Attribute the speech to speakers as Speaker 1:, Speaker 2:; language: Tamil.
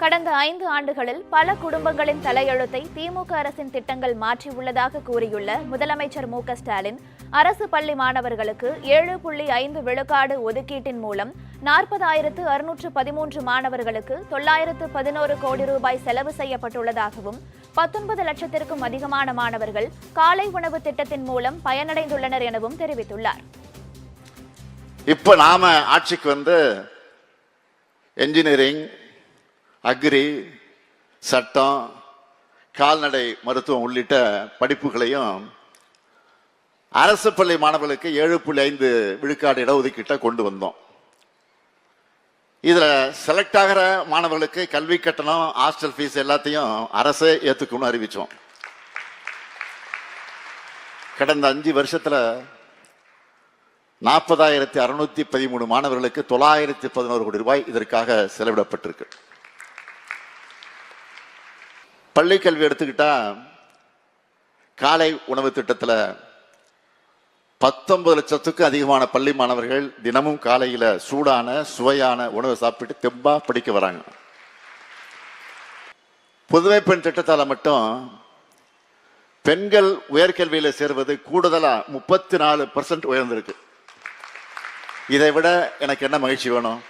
Speaker 1: கடந்த ஐந்து ஆண்டுகளில் பல குடும்பங்களின் தலையெழுத்தை திமுக அரசின் திட்டங்கள் மாற்றியுள்ளதாக கூறியுள்ள முதலமைச்சர் மு ஸ்டாலின் அரசு பள்ளி மாணவர்களுக்கு ஏழு புள்ளி ஐந்து விழுக்காடு ஒதுக்கீட்டின் மூலம் நாற்பதாயிரத்து அறுநூற்று பதிமூன்று மாணவர்களுக்கு தொள்ளாயிரத்து பதினோரு கோடி ரூபாய் செலவு செய்யப்பட்டுள்ளதாகவும் பத்தொன்பது லட்சத்திற்கும் அதிகமான மாணவர்கள் காலை உணவு திட்டத்தின் மூலம் பயனடைந்துள்ளனர் எனவும் தெரிவித்துள்ளார்.
Speaker 2: இப்ப நாம ஆட்சிக்கு வந்து என்ஜினியரிங் அக்ரி சட்டம் கால்நடை மருத்துவம் உள்ளிட்ட படிப்புகளையும் அரசு பள்ளி மாணவர்களுக்கு ஏழு புள்ளி ஐந்து விழுக்காடு இடஒதுக்கீட்டை கொண்டு வந்தோம். இதில் செலக்ட் ஆகிற மாணவர்களுக்கு கல்வி கட்டணம் ஹாஸ்டல் ஃபீஸ் எல்லாத்தையும் அரசே ஏத்துக்கும்னு அறிவித்தோம் கடந்த அஞ்சு வருஷத்தில் நாற்பதாயிரத்தி அறுநூத்தி பதிமூணு மாணவர்களுக்கு தொள்ளாயிரத்தி பதினோரு கோடி ரூபாய் இதற்காக செலவிடப்பட்டிருக்கு. பள்ளி கல்வி எடுத்துக்கிட்டா காலை உணவு திட்டத்தில் பத்தொன்பது லட்சத்துக்கு அதிகமான பள்ளி மாணவர்கள் தினமும் காலையில் சூடான சுவையான உணவை சாப்பிட்டு தெம்பா படிக்க வராங்க. புதுமை பெண் திட்டத்தால் மட்டும் பெண்கள் உயர்கல்வியில் சேர்வது கூடுதலாக முப்பத்தி நாலு பர்சன்ட் உயர்ந்திருக்கு. இதை விட எனக்கு என்ன மகிழ்ச்சி வேணும்?